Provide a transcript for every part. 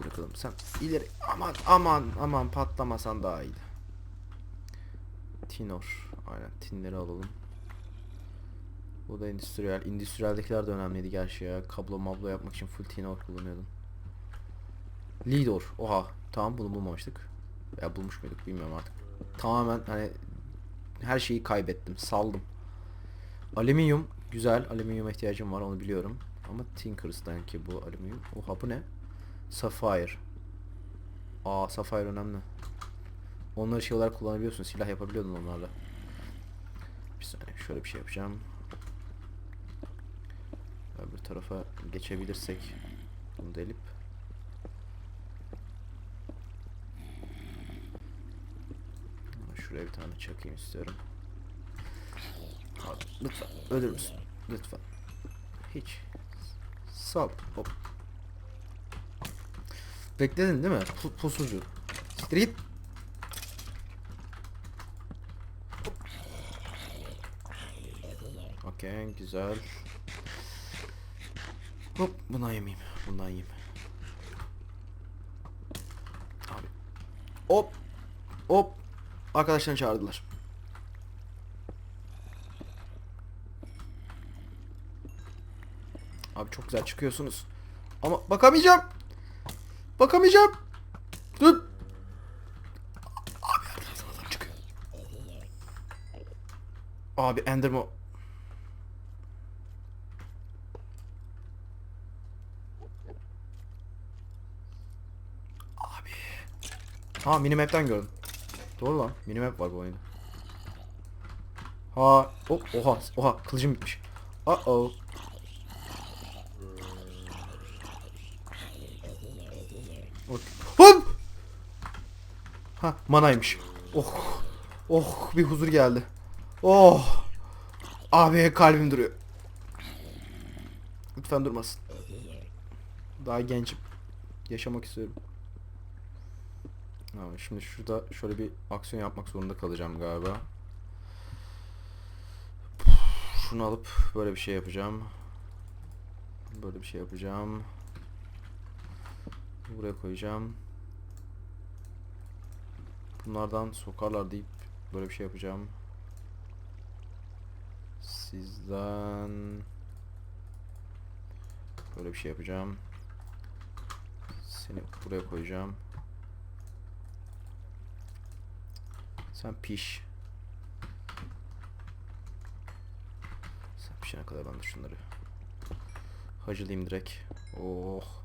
Bırakalım. Sen ileri aman aman aman patlamasan daha iyiydi. Tinor. Aynen tinleri alalım. Bu da endüstriyel. Endüstriyeldekiler de önemliydi gerçi ya. Kablo mablo yapmak için full tinor kullanıyordum. Lidor. Oha. Tamam bunu bulmamıştık. Ya bulmuş muyduk bilmiyorum artık. Tamamen hani her şeyi kaybettim. Saldım. Alüminyum. Güzel. Alüminyum ihtiyacım var onu biliyorum. Ama Tinkers'tan ki bu alüminyum. Oha bu ne? Sapphire. Aa Sapphire önemli. Onları şey olarak kullanabiliyorsun. Silah yapabiliyordun onlarla. Bir saniye şöyle bir şey yapacağım. Öbür tarafa geçebilirsek bunu delip Şuraya bir tane çakayım istiyorum. Lütfen ölür müsün? Lütfen. Hiç. Sal. Hop. Bekledin değil mi? Pu pusucu. Siktir git. Okey güzel. Hop bundan yemeyeyim. Bundan yiyeyim. Abi. Hop. Hop. Arkadaşlarını çağırdılar. Abi çok güzel çıkıyorsunuz. Ama bakamayacağım. Bakamayacağım. Dur. Abi arkadan adam çıkıyor. Abi Endermo. Abi. Ha minimap'ten gördüm. Doğru lan. Minimap var bu oyunda. Ha, hop, oha, oha, kılıcım bitmiş. Uh oh. Ha, manaymış. Oh. Oh, bir huzur geldi. Oh. Abi kalbim duruyor. Lütfen durmasın. Daha gencim. Yaşamak istiyorum. Abi şimdi şurada şöyle bir aksiyon yapmak zorunda kalacağım galiba. Şunu alıp böyle bir şey yapacağım. Böyle bir şey yapacağım. Buraya koyacağım. Bunlardan sokarlar deyip böyle bir şey yapacağım. Sizden böyle bir şey yapacağım. Seni buraya koyacağım. Sen piş. Sen pişene kadar ben de şunları hacılayayım direkt. Oh.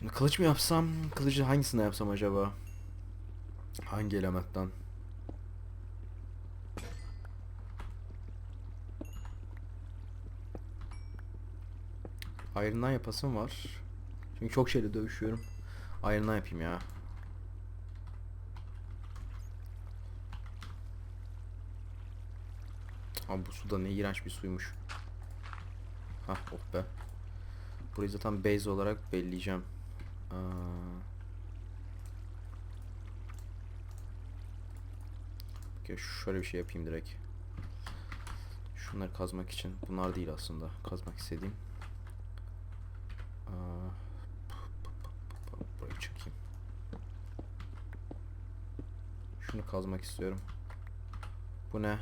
Şimdi kılıç mı yapsam? Kılıcı hangisine yapsam acaba? Hangi elementten? Iron'dan yapasım var. Çünkü çok şeyle dövüşüyorum. Iron'dan yapayım ya. Abi bu suda ne iğrenç bir suymuş. Hah oh be. Burayı zaten base olarak belleyeceğim. Aa. Şöyle bir şey yapayım direkt. Şunları kazmak için. Bunlar değil aslında. Kazmak istediğim. Aa. Burayı çekeyim. Şunu kazmak istiyorum. Bu ne?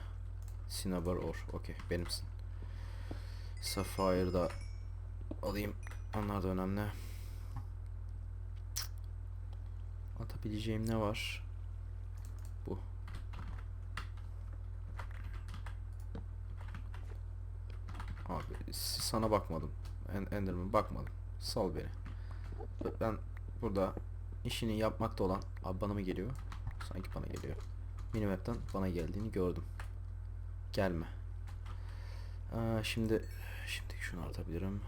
Cinnabar or. Okey benimsin. Sapphire da alayım. Onlar da önemli. Atabileceğim ne var? Bu. Abi sana bakmadım. En Enderman bakmadım. Sal beni. Ben burada işini yapmakta olan abi bana mı geliyor? Sanki bana geliyor. Minimap'ten bana geldiğini gördüm. Gelme. Aa, şimdi şimdi şunu atabilirim.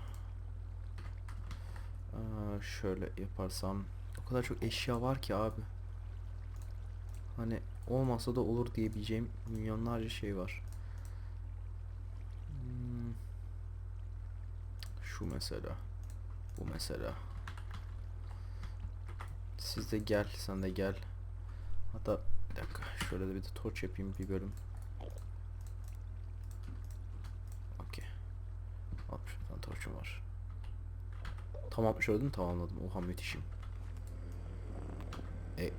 Aa, şöyle yaparsam kadar çok eşya var ki abi. Hani olmasa da olur diyebileceğim milyonlarca şey var. Hmm. Şu mesela. Bu mesela. Siz de gel, sen de gel. Hatta bir dakika şöyle de bir de torch yapayım bir bölüm. Okey. 60 tane torchum var. Tamam şöyle mi tamamladım. Oha müthişim. E, e.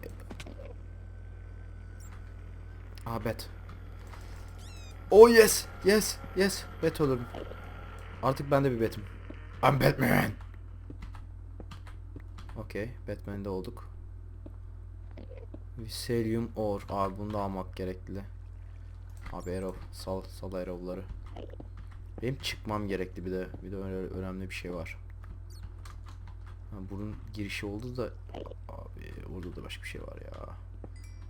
Aa bet. Oh yes. Yes. Yes. Bet olurum. Artık ben de bir betim. I'm Batman. Okey. Batman'de olduk. Viserium Or. Abi bunu da almak gerekli. Abi Arrow. Sal, sal Arrow'ları. Benim çıkmam gerekli bir de. Bir de öyle önemli bir şey var. Ha, bunun girişi oldu da abi orada da başka bir şey var ya.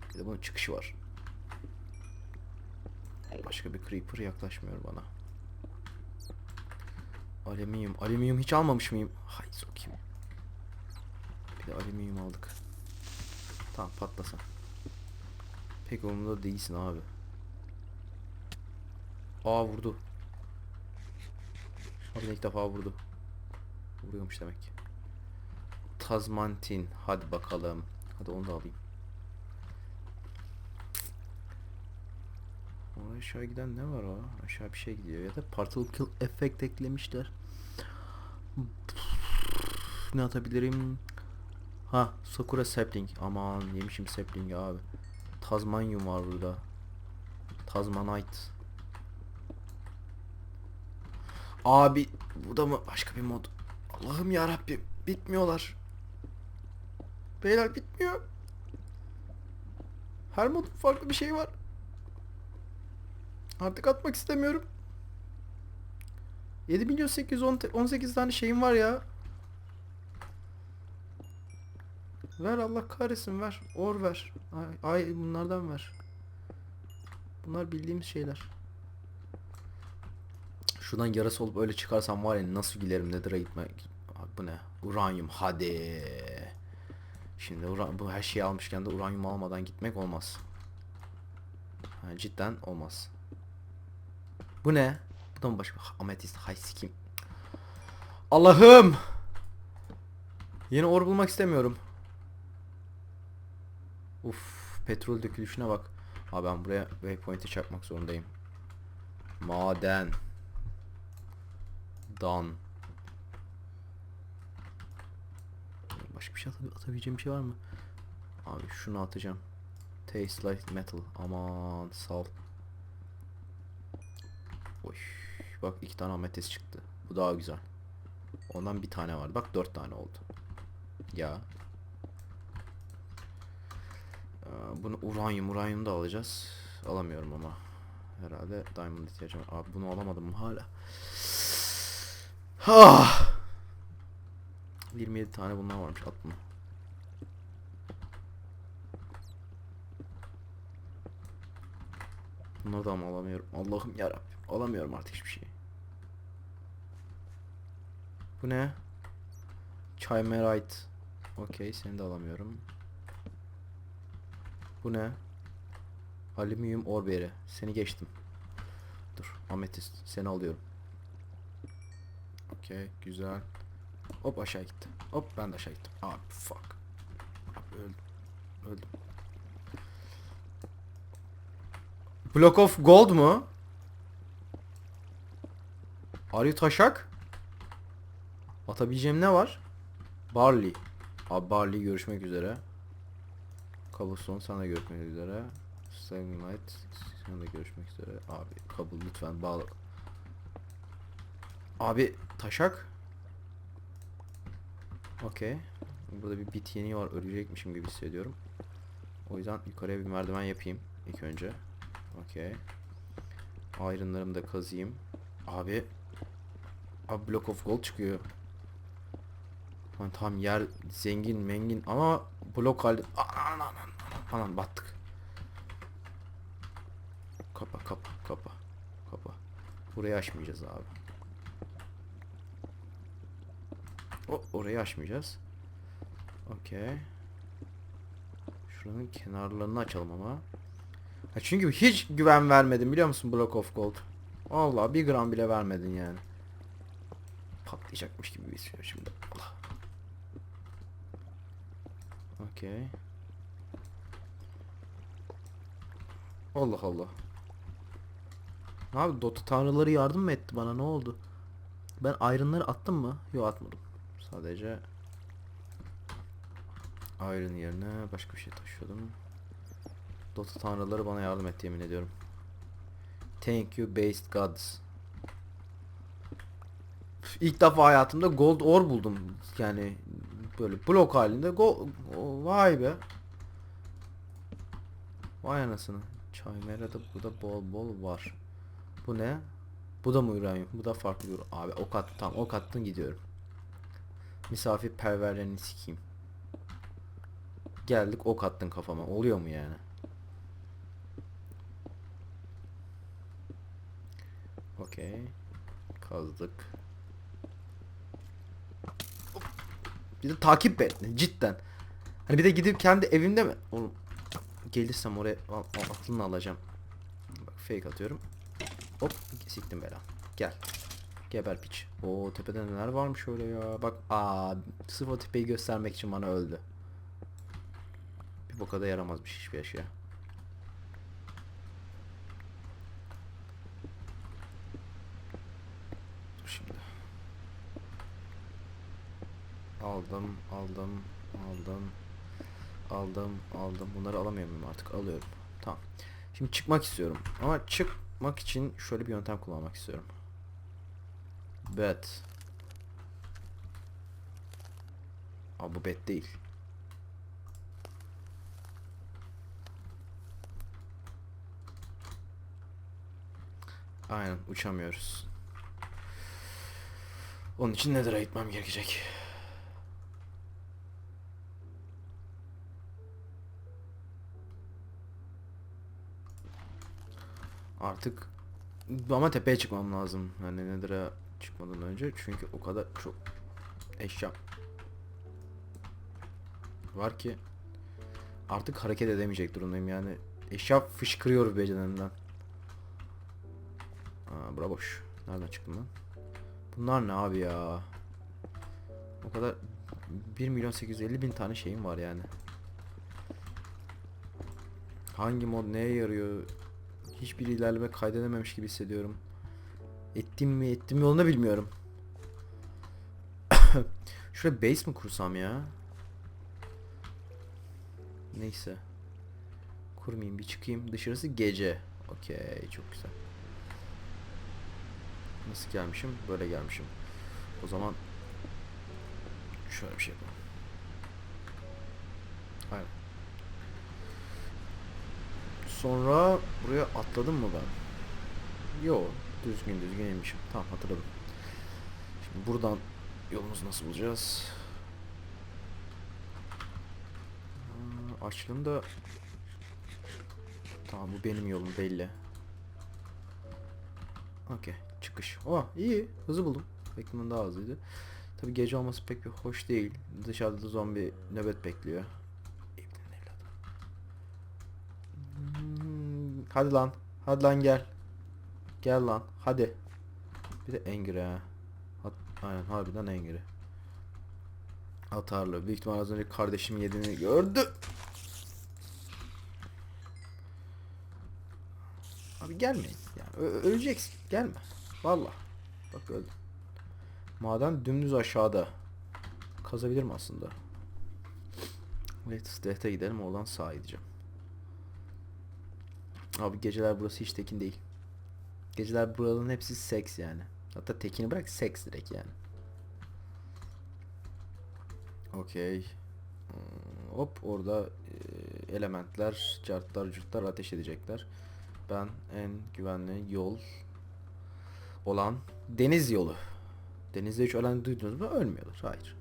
Bir de bunun çıkışı var. Başka bir creeper yaklaşmıyor bana. Alüminyum. Alüminyum hiç almamış mıyım? Hay sokayım. Bir de alüminyum aldık. Tamam patlasın. Pek umurumda değilsin abi. Aa vurdu. Abi ilk defa vurdu. Vuruyormuş demek ki. Tazmantin. Hadi bakalım. Hadi onu da alayım. Oraya aşağı giden ne var o? Aşağı bir şey gidiyor. Ya da particle effect eklemişler. Ne atabilirim? Ha, Sakura sapling. Aman yemişim sapling abi. Tazmanyum var burada. Tazmanite. Abi bu da mı başka bir mod? Allah'ım ya Rabbim bitmiyorlar. Beyler bitmiyor. Her modun farklı bir şey var. Artık atmak istemiyorum. 7 milyon 818 tane şeyim var ya. Ver Allah kahretsin ver. Or ver. Ay, ay bunlardan ver. Bunlar bildiğimiz şeyler. Şuradan yarası olup öyle çıkarsam var ya nasıl gülerim nedir'e gitme. Abi bu ne? Uranyum hadi. Şimdi bu her şeyi almışken de uranyum almadan gitmek olmaz. Ha, cidden olmaz. Bu ne? Bu da mı başka? Ametist hay sikim. Allah'ım. Yeni or bulmak istemiyorum. Uf, petrol dökülüşüne bak. Abi ben buraya waypoint'i çakmak zorundayım. Maden. Dan. Başka bir şey ata- atabileceğim bir şey var mı? Abi şunu atacağım. Taste like metal. Aman sal. Oy. Bak iki tane ametist çıktı. Bu daha güzel. Ondan bir tane vardı. Bak dört tane oldu. Ya. Ee, Bunu uranyum uranyum da alacağız. Alamıyorum ama. Herhalde diamond ihtiyacım var. Abi bunu alamadım hala? Ah! 27 tane bundan varmış at bunu. Bunları da ama alamıyorum. Allah'ım yarabbim. Alamıyorum artık hiçbir şey. Bu ne? Chimerite. Okey seni de alamıyorum. Bu ne? Alüminyum orberi. Seni geçtim. Dur. Ametist. Seni alıyorum. Okey. Güzel. Hop aşağı gitti. Hop ben de aşağı gittim. Abi fuck. Abi öldüm. Öldüm. Block of gold mu? Arı taşak? Atabileceğim ne var? Barley. Abi Barley görüşmek üzere. Cobblestone sana görüşmek üzere. Stagnite sana görüşmek üzere. Abi kabul lütfen bağla. Abi taşak. Okey. Burada bir bit yeni var. Ölecekmişim gibi hissediyorum. O yüzden yukarıya bir merdiven yapayım ilk önce. Okey. Iron'larımı da kazıyım. Abi. Abi block of gold çıkıyor. Lan tam yer zengin mengin ama blok halde. Anan anan anan anan battık. Kapa kapa kapa. Kapa. Burayı aşmayacağız abi. Orayı aşmayacağız. Okey. Şuranın kenarlarını açalım ama. Ha çünkü hiç güven vermedim biliyor musun Block of Gold? Allah bir gram bile vermedin yani. Patlayacakmış gibi hissediyorum şimdi. Allah. Okey. Allah Allah. Abi Dota tanrıları yardım mı etti bana ne oldu? Ben iron'ları attım mı? Yok atmadım. Sadece Iron yerine başka bir şey taşıyordum. Dota tanrıları bana yardım etti yemin ediyorum. Thank you based gods. İlk defa hayatımda gold ore buldum. Yani böyle blok halinde go vay be. Vay anasını. Chimera'da burada bol bol var. Bu ne? Bu da mı uranyum? Bu da farklı bir Abi ok at tamam ok attın gidiyorum. Misafirperverlerini sikeyim. Geldik ok attın kafama. Oluyor mu yani? Okey. Kazdık. Bir de takip et. Cidden. Hani bir de gidip kendi evimde mi? Oğlum, gelirsem oraya aklını alacağım. Bak fake atıyorum. Hop siktim bela. Gel. Geber piç. O tepede neler varmış öyle ya. Bak aa sırf o tepeyi göstermek için bana öldü. Bir boka da yaramazmış hiçbir eşya. Dur şimdi. Aldım, aldım, aldım. Aldım, aldım. Bunları alamıyor muyum artık? Alıyorum. Tamam. Şimdi çıkmak istiyorum. Ama çıkmak için şöyle bir yöntem kullanmak istiyorum. Bet. Aa bu bet değil. Aynen uçamıyoruz. Onun için Nether'a gitmem gerekecek. Artık ama tepeye çıkmam lazım. Yani Nether'a çıkmadan önce çünkü o kadar çok eşya var ki artık hareket edemeyecek durumdayım yani eşya fışkırıyor bedenimden. Aa bura boş. Nereden çıktım lan? Bunlar ne abi ya? O kadar 1 milyon 850 bin tane şeyim var yani. Hangi mod neye yarıyor? Hiçbir ilerleme kaydedememiş gibi hissediyorum. Ettim mi ettim mi onu bilmiyorum. Şuraya base mi kursam ya? Neyse. Kurmayayım bir çıkayım. Dışarısı gece. Okey çok güzel. Nasıl gelmişim? Böyle gelmişim. O zaman şöyle bir şey yapalım. Aynen. Sonra buraya atladım mı ben? Yo, düzgün düzgün inmişim. Tamam hatırladım. Şimdi buradan yolumuzu nasıl bulacağız? Aa, Açlığım da Tamam bu benim yolum belli. Okey çıkış. Oh iyi hızlı buldum. Beklemeden daha hızlıydı. Tabi gece olması pek bir hoş değil. Dışarıda da zombi nöbet bekliyor. Hadi lan. Hadi lan gel. Gel lan. Hadi. Bir de Angry ha. Hat- Aynen harbiden Angry. Atarlı. Büyük ihtimal az önce kardeşim yediğini gördü. Abi gelmeyin. Yani öleceksin. Gelme. Valla. Bak öldüm. Maden dümdüz aşağıda. Kazabilirim aslında. Latest Death'e gidelim oradan sağa gideceğim. Abi geceler burası hiç tekin değil. Geceler buraların hepsi seks yani. Hatta tekini bırak seks direkt yani. Okey. Hmm, Hop orada e, elementler, cartlar, curtlar ateş edecekler. Ben en güvenli yol olan deniz yolu. Denizde hiç ölen duydunuz mu? Ölmüyorlar. Hayır.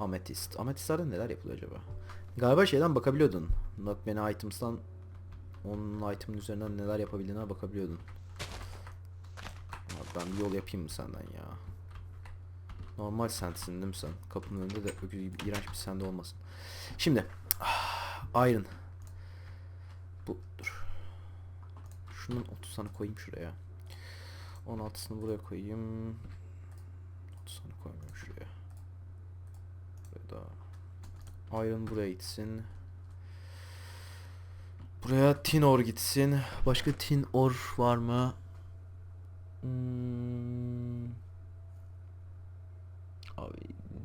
Ametist. Ametistlerden neler yapılıyor acaba? Galiba şeyden bakabiliyordun. Not many items'tan onun item'ın üzerinden neler yapabildiğine bakabiliyordun. Ben bir yol yapayım mı senden ya? Normal sentsin değil mi sen? Kapının önünde de öküz gibi iğrenç bir sende olmasın. Şimdi ah, Iron. Bu dur. Şunun 30 tane koyayım şuraya. 16'sını buraya koyayım. 30 tane koymayayım şuraya. Buraya da Iron buraya gitsin. Buraya tin ore gitsin. Başka tin ore var mı? Hmm. Abi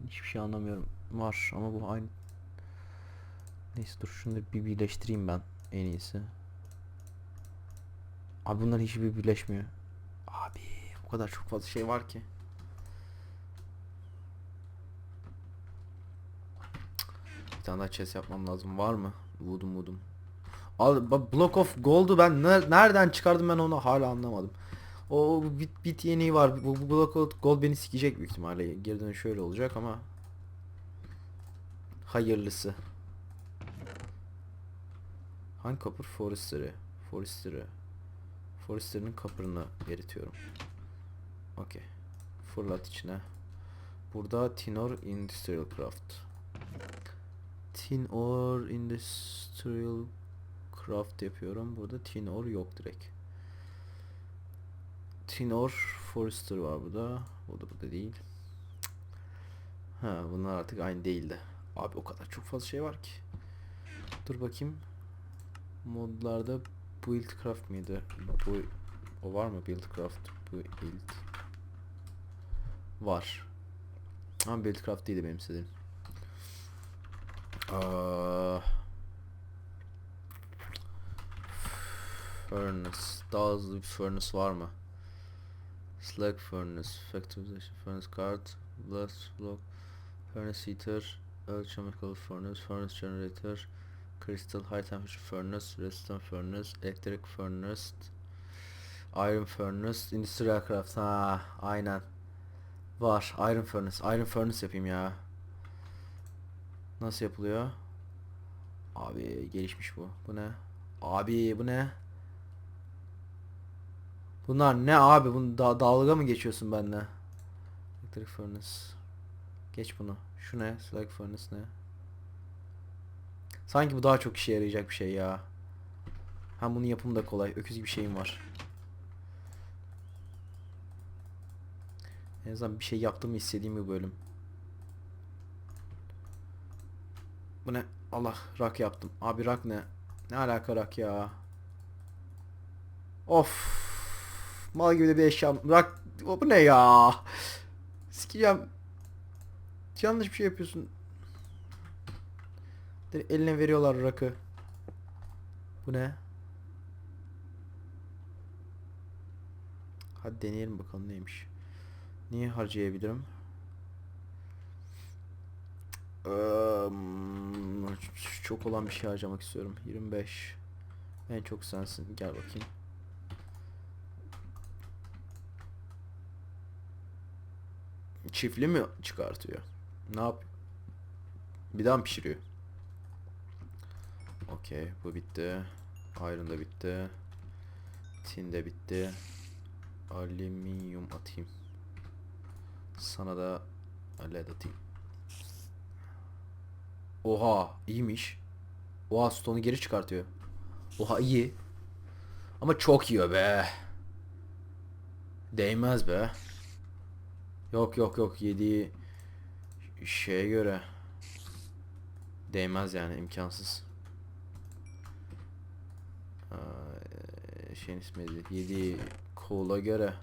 hiçbir şey anlamıyorum. Var ama bu aynı. Neyse dur şunları bir birleştireyim ben en iyisi. Abi bunların hiçbir birleşmiyor. Abi o kadar çok fazla şey var ki. Bir tane daha chest yapmam lazım. Var mı? Wood'um wood'um. Al Block of Gold'u ben ner- nereden çıkardım ben onu hala anlamadım. O bit, bit yeniği var. Bu, bu Block of Gold beni sikecek büyük ihtimalle. Geri dönüş şöyle olacak ama hayırlısı. Hangi kapır? Forestry. Forestry. Forester'ın kapırını eritiyorum. Okey. Fırlat içine. Burada Tinor Industrial Craft. Tin or Industrial Craft yapıyorum. Burada tin or yok direkt. Tin or Forester var. Bu da burada değil. Ha bunlar artık aynı değildi. Abi o kadar çok fazla şey var ki. Dur bakayım. Modlarda build craft mıydı? Bu o var mı build craft? Build var. Ama build craft değildi benim istediğim. Aa, furnace. Daha hızlı bir furnace var mı? Slag furnace, factorization furnace card, blast block, furnace heater, alchemical furnace, furnace generator, crystal high temperature furnace, redstone furnace, electric furnace, iron furnace, industrial craft. Ha, aynen. Var. Iron furnace. Iron furnace yapayım ya. Nasıl yapılıyor? Abi gelişmiş bu. Bu ne? Abi bu ne? Bunlar ne abi? Bunu da dalga mı geçiyorsun benimle? Electric furnace. Geç bunu. Şu ne? Slag furnace ne? Sanki bu daha çok işe yarayacak bir şey ya. Hem bunun yapımı da kolay. Öküz gibi şeyim var. En azından bir şey yaptığımı istediğim bir bölüm. Bu ne? Allah rak yaptım. Abi rak ne? Ne alaka rak ya? Of. Mal gibi de bir eşya. Rak o bu ne ya? Sikeceğim. Yanlış bir şey yapıyorsun. Eline veriyorlar rakı. Bu ne? Hadi deneyelim bakalım neymiş. Niye harcayabilirim? Çok olan bir şey harcamak istiyorum. 25. En çok sensin. Gel bakayım. Çiftli mi çıkartıyor? Ne yap? Bir daha mı pişiriyor? Okey, bu bitti. Iron da bitti. Tin de bitti. Alüminyum atayım. Sana da led atayım. Oha iyiymiş. Oha stone'u geri çıkartıyor. Oha iyi. Ama çok yiyor be. Değmez be. Yok yok yok yediği şeye göre değmez yani imkansız. Aa, şeyin ismi? Yediği coal'a göre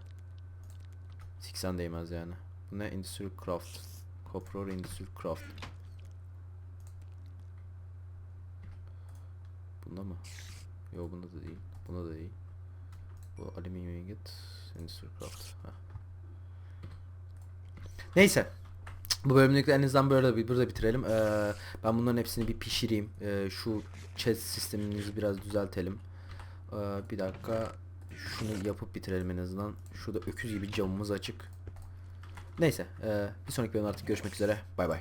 80 değmez yani. Bu ne? Industrial Craft. Copper Industrial Craft. Bunda mı? Yok bunda da değil. Bunda da değil. Bu alüminyum ingot. Industrial Craft. Heh. Neyse. Bu bölümlükte en azından böyle burada bitirelim. Ee, ben bunların hepsini bir pişireyim. Ee, şu chest sistemimizi biraz düzeltelim. Ee, bir dakika. Şunu yapıp bitirelim en azından. Şurada öküz gibi camımız açık. Neyse. ee, bir sonraki bölümde artık görüşmek üzere. Bay bay.